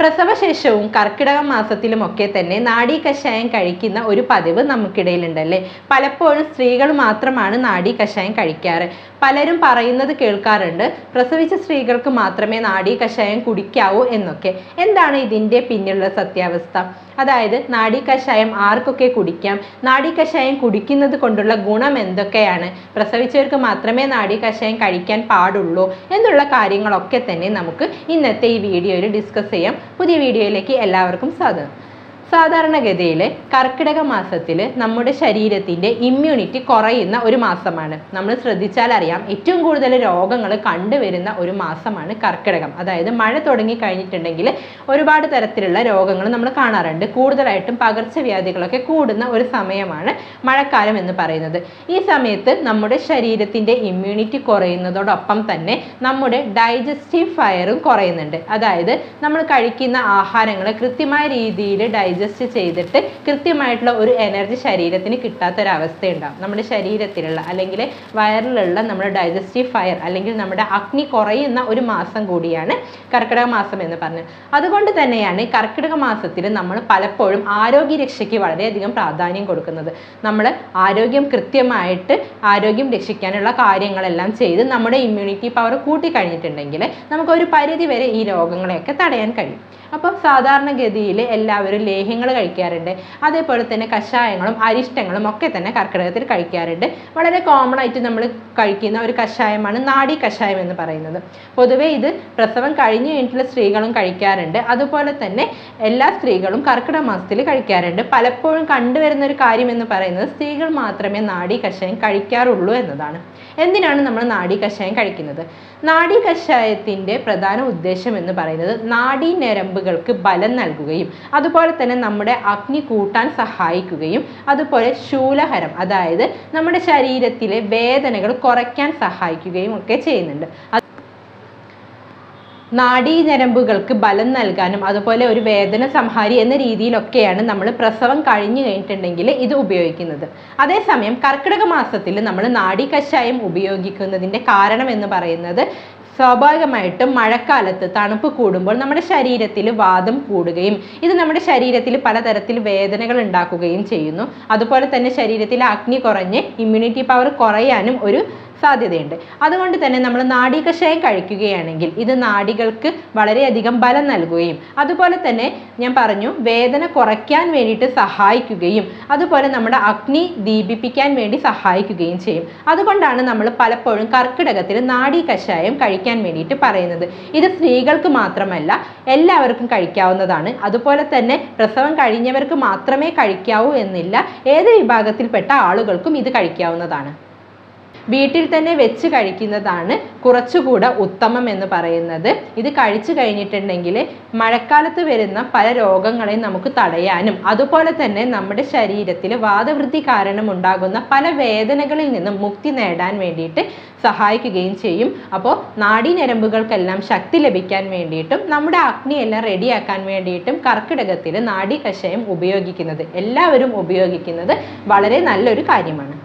പ്രസവശേഷവും കർക്കിടക മാസത്തിലുമൊക്കെ തന്നെ നാഡീ കഷായം കഴിക്കുന്ന ഒരു പതിവ് നമുക്കിടയിലുണ്ടല്ലേ? പലപ്പോഴും സ്ത്രീകൾ മാത്രമാണ് നാഡീ കഷായം കഴിക്കാറ്. പലരും പറയുന്നത് കേൾക്കാറുണ്ട് പ്രസവിച്ച സ്ത്രീകൾക്ക് മാത്രമേ നാഡീ കഷായം കുടിക്കാവൂ എന്നൊക്കെ. എന്താണ് ഇതിന്റെ പിന്നിലുള്ള സത്യാവസ്ഥ? അതായത് നാഡീകഷായം ആർക്കൊക്കെ കുടിക്കാം? നാഡീകഷായം കുടിക്കുന്നത് കൊണ്ടുള്ള ഗുണം എന്തൊക്കെയാണ്? പ്രസവിച്ചവർക്ക് മാത്രമേ നാഡീകഷായം കഴിക്കാൻ പാടുള്ളൂ എന്നുള്ള കാര്യങ്ങളൊക്കെ തന്നെ നമുക്ക് ഇന്നത്തെ ഈ വീഡിയോയിൽ ഡിസ്കസ് ചെയ്യാം. പുതിയ വീഡിയോയിലേക്ക് എല്ലാവർക്കും സ്വാഗതം. സാധാരണഗതിയിൽ കർക്കിടക മാസത്തിൽ നമ്മുടെ ശരീരത്തിന്റെ ഇമ്മ്യൂണിറ്റി കുറയുന്ന ഒരു മാസമാണ്. നമ്മൾ ശ്രദ്ധിച്ചാൽ അറിയാം ഏറ്റവും കൂടുതൽ രോഗങ്ങൾ കണ്ടുവരുന്ന ഒരു മാസമാണ് കർക്കിടകം. അതായത് മഴ തുടങ്ങി കഴിഞ്ഞിട്ടുണ്ടെങ്കിൽ ഒരുപാട് തരത്തിലുള്ള രോഗങ്ങൾ നമ്മൾ കാണാറുണ്ട്. കൂടുതലായിട്ടും പകർച്ചവ്യാധികളൊക്കെ കൂടുന്ന ഒരു സമയമാണ് മഴക്കാലം എന്ന് പറയുന്നത്. ഈ സമയത്ത് നമ്മുടെ ശരീരത്തിന്റെ ഇമ്മ്യൂണിറ്റി കുറയുന്നതോടൊപ്പം തന്നെ നമ്മുടെ ഡൈജസ്റ്റീവ് ഫയറും കുറയുന്നുണ്ട്. അതായത് നമ്മൾ കഴിക്കുന്ന ആഹാരങ്ങൾ കൃത്യമായ രീതിയിൽ ഡൈജസ്റ്റ് ചെയ്തിട്ട് കൃത്യമായിട്ടുള്ള ഒരു എനർജി ശരീരത്തിന് കിട്ടാത്തൊരവസ്ഥയുണ്ടാവും. നമ്മുടെ ശരീരത്തിലുള്ള അല്ലെങ്കിൽ വയറിലുള്ള നമ്മുടെ ഡൈജസ്റ്റീവ് ഫയർ അല്ലെങ്കിൽ നമ്മുടെ അഗ്നി കുറയുന്ന ഒരു മാസം കൂടിയാണ് കർക്കിടക മാസം എന്ന് പറഞ്ഞത്. അതുകൊണ്ട് തന്നെയാണ് കർക്കിടക മാസത്തിൽ നമ്മൾ പലപ്പോഴും ആരോഗ്യ രക്ഷയ്ക്ക് വളരെയധികം പ്രാധാന്യം കൊടുക്കുന്നത്. നമ്മൾ ആരോഗ്യം കൃത്യമായിട്ട് ആരോഗ്യം രക്ഷിക്കാനുള്ള കാര്യങ്ങളെല്ലാം ചെയ്ത് നമ്മുടെ ഇമ്മ്യൂണിറ്റി പവർ കൂട്ടിക്കഴിഞ്ഞിട്ടുണ്ടെങ്കിൽ നമുക്ക് ഒരു പരിധി വരെ ഈ രോഗങ്ങളെയൊക്കെ തടയാൻ കഴിയും. അപ്പം സാധാരണഗതിയിൽ എല്ലാവരും ലേഹ്യങ്ങൾ കഴിക്കാറുണ്ട്. അതേപോലെ തന്നെ കഷായങ്ങളും അരിഷ്ടങ്ങളും ഒക്കെ തന്നെ കർക്കിടകത്തിൽ കഴിക്കാറുണ്ട്. വളരെ കോമൺ ആയിട്ട് നമ്മൾ കഴിക്കുന്ന ഒരു കഷായമാണ് നാടി കഷായം എന്ന് പറയുന്നത്. പൊതുവെ ഇത് പ്രസവം കഴിഞ്ഞു കഴിഞ്ഞിട്ടുള്ള സ്ത്രീകളും കഴിക്കാറുണ്ട്. അതുപോലെ തന്നെ എല്ലാ സ്ത്രീകളും കർക്കിടക മാസത്തിൽ കഴിക്കാറുണ്ട്. പലപ്പോഴും കണ്ടുവരുന്ന ഒരു കാര്യം എന്ന് പറയുന്നത് സ്ത്രീകൾ മാത്രമേ നാടി കഷായം കഴിക്കാറുള്ളൂ എന്നതാണ്. എന്തിനാണ് നമ്മൾ നാഡി കഷായം കഴിക്കുന്നത്? നാഡി കഷായത്തിന്റെ പ്രധാന ഉദ്ദേശം എന്ന് പറയുന്നത് നാഡീ ഞരമ്പുകൾക്ക് ബലം നൽകുകയും അതുപോലെ തന്നെ നമ്മുടെ അഗ്നി കൂട്ടാൻ സഹായിക്കുകയും അതുപോലെ ശൂലഹരം അതായത് നമ്മുടെ ശരീരത്തിലെ വേദനകൾ കുറയ്ക്കാൻ സഹായിക്കുകയും ഒക്കെ ചെയ്യുന്നുണ്ട്. നാഡീ ഞരമ്പുകൾക്ക് ബലം നൽകാനും അതുപോലെ ഒരു വേദന സംഹാരി എന്ന രീതിയിലൊക്കെയാണ് നമ്മൾ പ്രസവം കഴിഞ്ഞു കഴിഞ്ഞിട്ടുണ്ടെങ്കിൽ ഇത് ഉപയോഗിക്കുന്നത്. അതേസമയം കർക്കിടക മാസത്തിൽ നമ്മൾ നാഡി കഷായം ഉപയോഗിക്കുന്നതിന്റെ കാരണം എന്ന് പറയുന്നത് സ്വാഭാവികമായിട്ടും മഴക്കാലത്ത് തണുപ്പ് കൂടുമ്പോൾ നമ്മുടെ ശരീരത്തിൽ വാദം കൂടുകയും ഇത് നമ്മുടെ ശരീരത്തിൽ പലതരത്തിൽ വേദനകൾ ഉണ്ടാക്കുകയും ചെയ്യുന്നു. അതുപോലെ തന്നെ ശരീരത്തിൽ അഗ്നി കുറഞ്ഞ് ഇമ്മ്യൂണിറ്റി പവർ കുറയാനും ഒരു സാധ്യതയുണ്ട്. അതുകൊണ്ട് തന്നെ നമ്മൾ നാഡീ കഷായം കഴിക്കുകയാണെങ്കിൽ ഇത് നാടികൾക്ക് വളരെയധികം ബലം നൽകുകയും അതുപോലെ തന്നെ ഞാൻ പറഞ്ഞു വേദന കുറയ്ക്കാൻ വേണ്ടിയിട്ട് സഹായിക്കുകയും അതുപോലെ നമ്മുടെ അഗ്നി ദീപിപ്പിക്കാൻ വേണ്ടി സഹായിക്കുകയും ചെയ്യും. അതുകൊണ്ടാണ് നമ്മൾ പലപ്പോഴും കർക്കിടകത്തിൽ നാഡീ കഷായം കഴിക്കാൻ വേണ്ടിയിട്ട് പറയുന്നത്. ഇത് സ്ത്രീകൾക്ക് മാത്രമല്ല എല്ലാവർക്കും കഴിക്കാവുന്നതാണ്. അതുപോലെ തന്നെ പ്രസവം കഴിഞ്ഞവർക്ക് മാത്രമേ കഴിക്കാവൂ എന്നില്ല. ഏത് വിഭാഗത്തിൽപ്പെട്ട ആളുകൾക്കും ഇത് കഴിക്കാവുന്നതാണ്. വീട്ടിൽ തന്നെ വെച്ച് കഴിക്കുന്നതാണ് കുറച്ചുകൂടെ ഉത്തമം എന്ന് പറയുന്നത്. ഇത് കഴിച്ചു കഴിഞ്ഞിട്ടുണ്ടെങ്കിൽ മഴക്കാലത്ത് വരുന്ന പല രോഗങ്ങളെയും നമുക്ക് തടയാനും അതുപോലെ തന്നെ നമ്മുടെ ശരീരത്തിൽ വാദവൃത്തി കാരണം ഉണ്ടാകുന്ന പല വേദനകളിൽ നിന്നും മുക്തി നേടാൻ വേണ്ടിയിട്ട് സഹായിക്കുകയും ചെയ്യും. അപ്പോൾ നാഡീനരമ്പുകൾക്കെല്ലാം ശക്തി ലഭിക്കാൻ വേണ്ടിയിട്ടും നമ്മുടെ അഗ്നിയെല്ലാം റെഡിയാക്കാൻ വേണ്ടിയിട്ടും കർക്കിടകത്തിൽ നാഡീ കഷായം ഉപയോഗിക്കുന്നത് എല്ലാവരും ഉപയോഗിക്കുന്നത് വളരെ നല്ലൊരു കാര്യമാണ്.